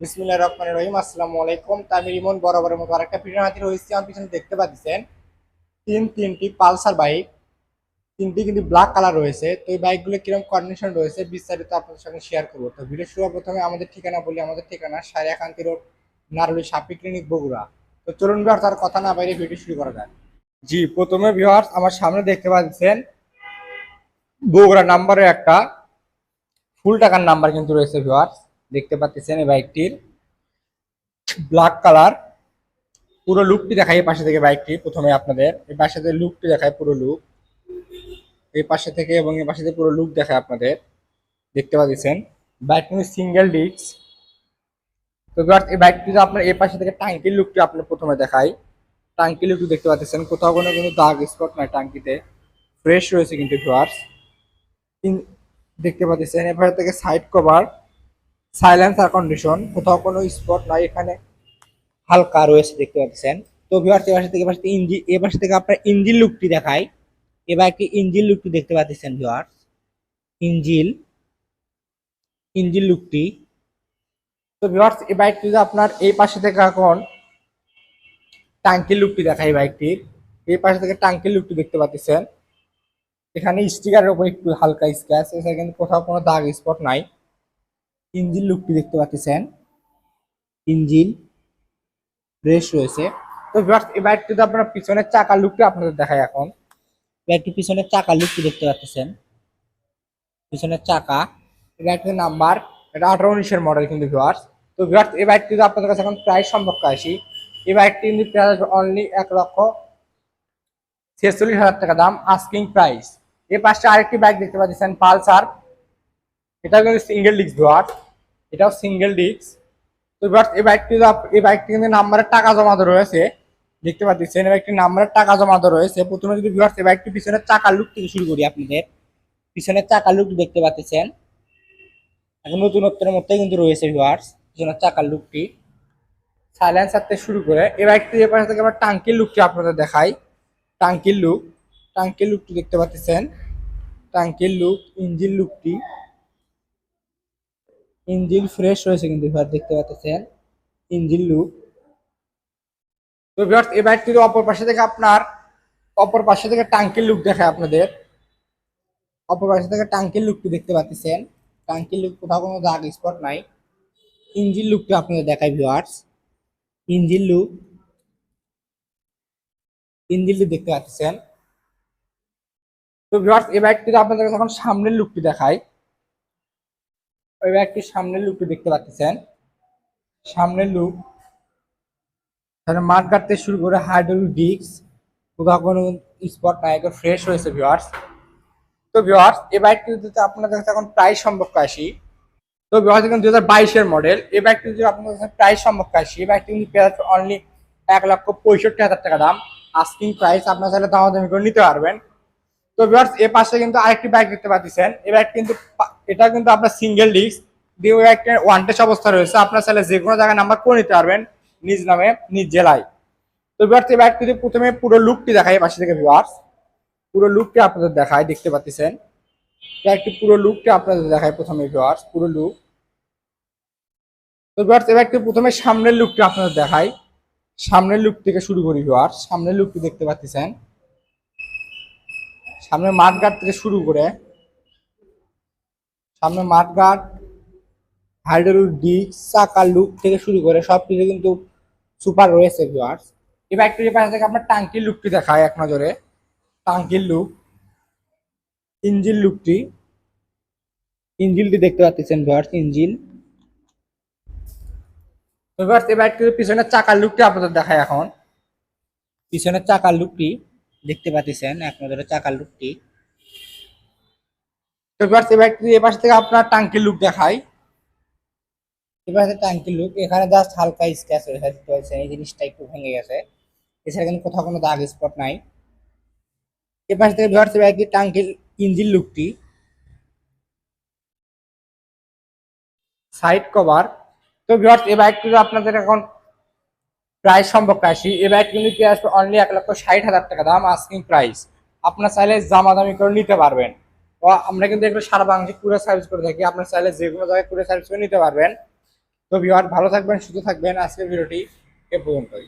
বিসমিল্লাহ রহমান রহিম, আসসালামু আলাইকুম। তামির ইমন বরাবরের মতো আরেকটা ভিডিও হাজির হয়েছি আমার পিছনে দেখতে পাচ্ছেন তিন, তিনটি পালসার বাইক, তিনটি কিন্তু ব্ল্যাক কালার রয়েছে। তো এই বাইকগুলো কীরকম কন্ডিশন রয়েছে বিস্তারিত আপনাদের সঙ্গে শেয়ার করব। তো ভিডিও শুরু প্রথমে আমাদের ঠিকানা বলি। আমাদের ঠিকানা সাড়ে একান্তি রোড, নারুলি সাপি ক্লিনিক বগুড়া। তো চলুন বিহার তার কথা না বাইরে ভিডিও শুরু করা যায় জি, প্রথমে বিহার আমার সামনে দেখতে পাচ্ছেন বগুড়া নাম্বারের একটা ফুল টাকার নাম্বার কিন্তু রয়েছে ভিওয়ার্স দেখতে পাচ্ছেন এই বাইকটির। ব্ল্যাক কালার পুরো লুকটি দেখায় এই পাশে থেকে বাইকটি, প্রথমে আপনাদের। এই পাশে থেকে লুকটি দেখায় পুরো লুক এই পাশে থেকে এবং এই পাশে পুরো লুক দেখায় আপনাদের। দেখতে পাচ্ছেন, বাইক কিন্তু সিঙ্গেল ডিস্ক তো এই বাইকটি আপনার এই পাশে থেকে টাঙ্কির লুকটি আপনার প্রথমে দেখাই। টাঙ্কির লুকটি দেখতে পাচ্ছেন, কোথাও কোনো কিন্তু দাগ স্পট নাই টাঙ্কিতে। ফ্রেশ রয়েছে কিন্তু ভিউয়ার্স দেখতে পাচ্ছেন এবার থেকে সাইড কভার সাইলেন্সার কন্ডিশন কোথাও কোনো স্পট নাই, এখানে হালকা রয়েছে দেখতে পাচ্ছেন। তো ভিউয়ার্স এবার থেকে এবার ইঞ্জিন এবার থেকে আপনার ইঞ্জিন লুকটি দেখাই। এবার একটি ইঞ্জিন লুকটি দেখতে পাচ্ছেন ভিওয়ার্স ইঞ্জিল ইঞ্জিন লুকটি তো ভিওয়ার্স এই বাইকটি আপনার এই পাশে থেকে এখন টাঙ্কির লুকটি দেখাই বাইকটির এই পাশে থেকে টাঙ্কির লুকটি দেখতে পাচ্ছেন। এখানে স্টিকারের উপর একটু হালকা স্ক্র্যাচ এছাড়া কিন্তু কোথাও কোনো দাগ স্পট নাই। ইঞ্জিন লুকটি দেখতে পাচ্ছেন। ইঞ্জিন ফ্রেশ রয়েছে। তো এই বাইকটিতে আপনার পিছনের চাকার লুকটি আপনাদের দেখায় এখন। বাইকটি পিছনের চাকার লুকটি দেখতে পাচ্ছেন। পিছনের চাকা। এই বাইকটির নাম্বার, এটা আঠারো উনিশের মডেল কিন্তু ভিউয়ার্স তো ভিউয়ার্স এই বাইকটি যদি আপনাদের কাছে এখন প্রাইস সম্পর্কে আসি। এই বাইকটি কিন্তু প্রাইস অনলি এক লক্ষ ছেচল্লিশ হাজার টাকা দাম আস্কিং প্রাইস এই পাশে আরেকটি বাইক দেখতে পাচ্ছেন, পালসার। এটাও কিন্তু সিঙ্গেল ডিস্ক ধোয়ার এটাও সিঙ্গেল ডিস্ক তো এবার এই বাইকটি এই বাইকটি কিন্তু নাম্বারের টাকা জমা তো রয়েছে। দেখতে পাচ্ছেন, এই বাইকটি নাম্বারের টাকা জমা তো রয়েছে। প্রথমে যদি ভিউয়ার্স এই বাইকটি পিছনের চাকার লুক থেকে শুরু করি আপনাদের। পিছনের চাকার লুকটি দেখতে পাচ্ছেন। এখন নতুনত্বের মধ্যে কিন্তু রয়েছে ভিউয়ার্স পিছনের চাকার লুকটি সাইলেন্সার থেকে শুরু করে, এই বাইকটি এ পাশে থেকে আবার টাঙ্কির লুকটি আপনাদের দেখাই। টাঙ্কির লুক টাঙ্কির লুকটি দেখতে পাচ্ছেন। টাঙ্কির লুক ইঞ্জিন লুকটি ইঞ্জিন ফ্রেশ রয়েছে কিন্তু দেখতে পাচ্ছেন ইঞ্জিল লুক তো ভিউয়ার এই বাইকটির অপর পাশে থেকে আপনার, অপর পাশে থেকে টাঙ্কির লুক দেখায় আপনাদের। অপর পাশে থেকে টাঙ্কির লুকটি দেখতে পাচ্ছেন। টাঙ্কির লুক কোথাও কোনো দাগ স্পট নাই। ইঞ্জিন লুকটি আপনাদের দেখায় viewers engine look engine look দেখতে পাচ্ছেন। তো ভিউয়ার্স এই বাইকটি আপনাদের এখন সামনের লুকটি দেখায়। ওই ব্যাগটির সামনের লুকটি দেখতে পাচ্ছেন। সামনের লুক তাহলে মাঠ কাটতে শুরু করে হাইড্রোলিক ডিস্ক কোথাও কোনো স্পট নাই ফ্রেশ হয়েছে ভিওয়ার্স তো ভিওয়ার্স এই বাইকটি যদি আপনাদের কাছে এখন প্রাইস সম্পর্কে আসি তো ভিওয়ার্স এখন দু হাজার বাইশের মডেল এই বাইকটি যদি আপনাদের কাছে প্রাইস সম্পর্কে আসি এই বাইকটি কিন্তু পেয়ে অনলি এক লক্ষ পঁয়ষট্টি হাজার টাকা দাম। আস্কিং প্রাইস আপনার চাইলে দামাদামি করে নিতে পারবেন। তো ভিউয়ার্স এ পাশে কিন্তু আরেকটি বাইক দেখতে পাচ্ছেন। এই বাইক কিন্তু এটা কিন্তু আপনার সিঙ্গেল ডিস্ক দিয়ে একটা ওয়ান টেস অবস্থা রয়েছে। আপনার চাইলে যে কোনো জায়গায় নাম্বার করে নিতে পারবেন নিজ নামে, নিজ জেলায়। তো ভিউয়ার্স এই বাইক যদি প্রথমে পুরো লুকটি দেখায় এই পাশে থেকে ভিউয়ার্স পুরো লুকটি আপনাদের দেখায়, দেখতে পাচ্ছেন। বাইকটি পুরো লুকটি আপনাদের দেখায় প্রথমে ভিউয়ার্স পুরো লুক তো ভিউয়ার্স এই বাইকটি প্রথমে সামনের লুকটি আপনাদের দেখায় সামনের লুক থেকে শুরু করি ভিউয়ার্স সামনের লুকটি দেখতে পাচ্ছেন। সামনে মাঠঘাট থেকে শুরু করে সামনে মাঠঘাট হাইড্রোলিক ডিস্ক চাকার লুক থেকে শুরু করে সব কিছু কিন্তু সুপার রয়েছে ভিউয়ার্স এই বাইকটির পাশে থেকে আপনার টাঙ্কির লুকটি দেখায় এক নজরে। টাঙ্কির লুক ইঞ্জিন লুকটি ইঞ্জিনটি দেখতে পাচ্ছেন ভিউয়ার্স ইঞ্জিন ভিউয়ার্স এই বাইকটির পিছনের চাকার লুকটি আপনাদের দেখায় এখন। পিছনের চাকার লুকটি দেখতে পাচ্ছেন এক নজরে চাকার লুকটি। তো এবার পাশ থেকে আপনার টাঙ্কির লুক দেখাই এবার টাঙ্কির লুক এখানে জাস্ট হালকা স্ক্র্যাচ হয়েছে দেখতে পাচ্ছেন এই জিনিসটা একটু ভেঙে গেছে। এছাড়া কিন্তু কোথাও কোনো দাগ স্পট নাই। এ পাশ থেকে ভিউয়ার্স বাইকটির টাঙ্কির ইঞ্জিন লুকটি। সাইড কভার তো ভিউয়ার্স এই বাইকটি আপনাদের এখন প্রাইস সম্পর্কে আসি। এ বাইক কিন্তু পেয়ে আসবে অনলি এক লক্ষ ষাট হাজার টাকা দাম আস্কিং প্রাইস আপনার চাইলে দামাদামি করে নিতে পারবেন। তো আমরা কিন্তু এগুলো সারা বাংলাদেশে কুরিয়ার সার্ভিস করে থাকি। আপনার চাইলে যে কোনো জায়গায় কুরিয়ার সার্ভিস করে নিতে পারবেন। তো ভিওয়ার ভালো থাকবেন, সুস্থ থাকবেন। আজকের ভিডিওটি এ পর্যন্তই।